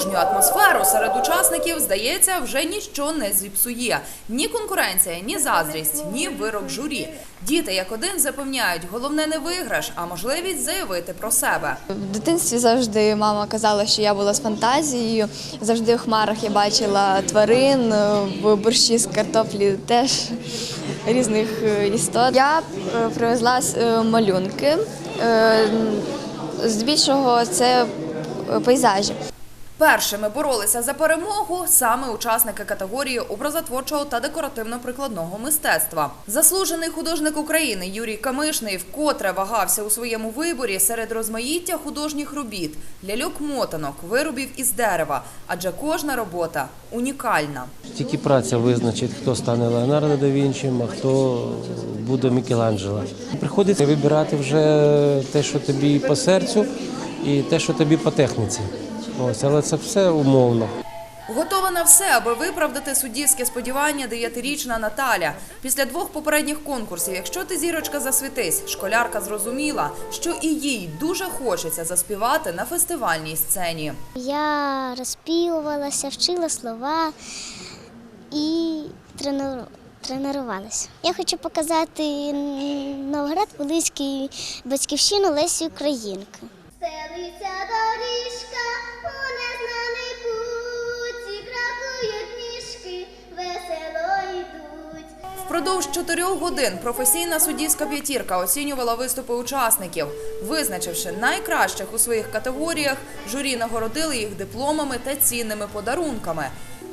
дружню атмосферу серед учасників, здається, вже ніщо не зіпсує. Ні конкуренція, ні заздрість, ні вирок журі. Діти як один запевняють, головне не виграш, а можливість заявити про себе. В дитинстві завжди мама казала, що я була з фантазією. Завжди в хмарах я бачила тварин, в борщі з картоплі теж різних е, істот. Я е, привезла е, малюнки. Е, Здебільшого це е, пейзажі. Першими боролися за перемогу саме учасники категорії образотворчого та декоративно-прикладного мистецтва. Заслужений художник України Юрій Камишний вкотре вагався у своєму виборі серед розмаїття художніх робіт, ляльок-мотанок, виробів із дерева, адже кожна робота унікальна. Тільки праця визначить, хто стане Леонардо да Вінчим, а хто буде Мікеланджело. Приходиться вибирати вже те, що тобі по серцю, і те, що тобі по техніці. Ось, але це все умовно. Готова на все, аби виправдати суддівське сподівання дев'ятирічна Наталя. Після двох попередніх конкурсів, якщо ти зірочка засвітись, школярка зрозуміла, що і їй дуже хочеться заспівати на фестивальній сцені. Я розпівувалася, вчила слова і тренувалася. Тренувалася. Я хочу показати Новгород Волинський батьківщину Лесі Українки. Впродовж чотирьох годин професійна суддівська п'ятірка оцінювала виступи учасників. Визначивши найкращих у своїх категоріях, журі нагородили їх дипломами та цінними подарунками.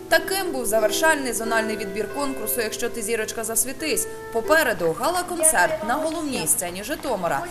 Таким був завершальний зональний відбір конкурсу Якщо ти зірочка засвітись. Попереду гала-концерт на головній сцені Житомира.